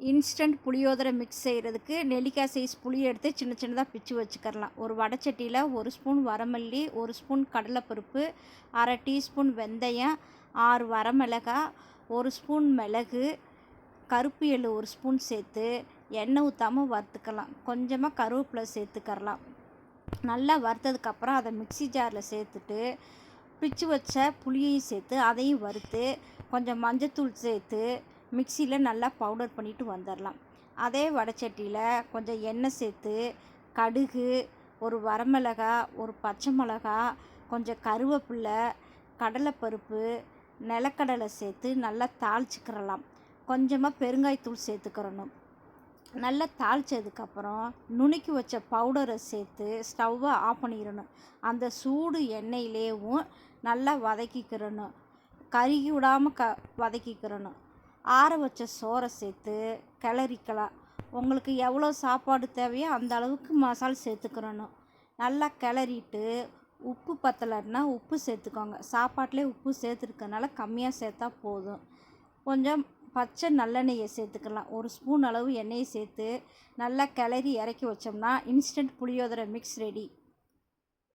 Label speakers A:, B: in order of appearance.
A: Instant புளியோதரை mix செய்கிறதுக்கு நெல்லிக்காய் size புளி எடுத்து சின்ன சின்னதாக பிச்சு வச்சுக்கிறலாம். ஒரு வடைச்சட்டியில் ஒரு ஸ்பூன் வரமல்லி ஒரு ஸ்பூன் கடலைப்பருப்பு அரை டீஸ்பூன் வெந்தயம் ஆறு வரமிளகாய் ஒரு ஸ்பூன் மிளகு கருப்பு எள்ளு ஒரு ஸ்பூன் சேர்த்து எண்ணெய் ஊற்றாமல் வறுத்துக்கலாம். கொஞ்சமாக கருவேப்பிலை சேர்த்துக்கரலாம் நல்லா வறுத்ததுக்கப்புறம் அதை மிக்ஸி ஜாரில் சேர்த்துட்டு பிச்சு வச்ச புளியையும் சேர்த்து அதையும் வறுத்து கொஞ்சம் மஞ்சத்தூள் சேர்த்து மிக்சியில் நல்லா பவுடர் பண்ணிட்டு வந்துடலாம் அதே வடைச்சட்டியில் கொஞ்சம் எண்ணெய் சேர்த்து கடுகு ஒரு வரமிளகா ஒரு பச்சை மிளகா கொஞ்சம் கருவேப்பில்லை கடலைப்பருப்பு நிலக்கடலை சேர்த்து நல்லா தாளிச்சுக்கிறலாம். கொஞ்சமாக பெருங்காயத்தூள் சேர்த்துக்கிறணும். நல்லா தாளித்ததுக்கப்புறம் நுணுக்கி வச்ச பவுடரை சேர்த்து ஸ்டவ்வை ஆஃப் பண்ணிடணும் அந்த சூடு எண்ணெயிலேயும் நல்லா வதக்கிக்கிறணும். கருகி விடாமல் க வதக்கிக்கிறணும். ஆற வச்ச சோறை சேர்த்து கிளறிக்கலாம். உங்களுக்கு எவ்வளோ சாப்பாடு தேவையோ அந்த அளவுக்கு மசால் சேர்த்துக்கிறணும் நல்லா கிளறிட்டு உப்பு பத்தலைன்னா உப்பு சேர்த்துக்கோங்க. சாப்பாட்டிலே உப்பு சேர்த்துருக்கனால கம்மியாக சேர்த்தா போதும். கொஞ்சம் பச்சை நல்லெண்ணெயை சேர்த்துக்கலாம். ஒரு ஸ்பூன் அளவு எண்ணெயை சேர்த்து நல்லா கிளறி இறக்கி வச்சோம்னா இன்ஸ்டன்ட் புளியோதரை மிக்ஸ் ரெடி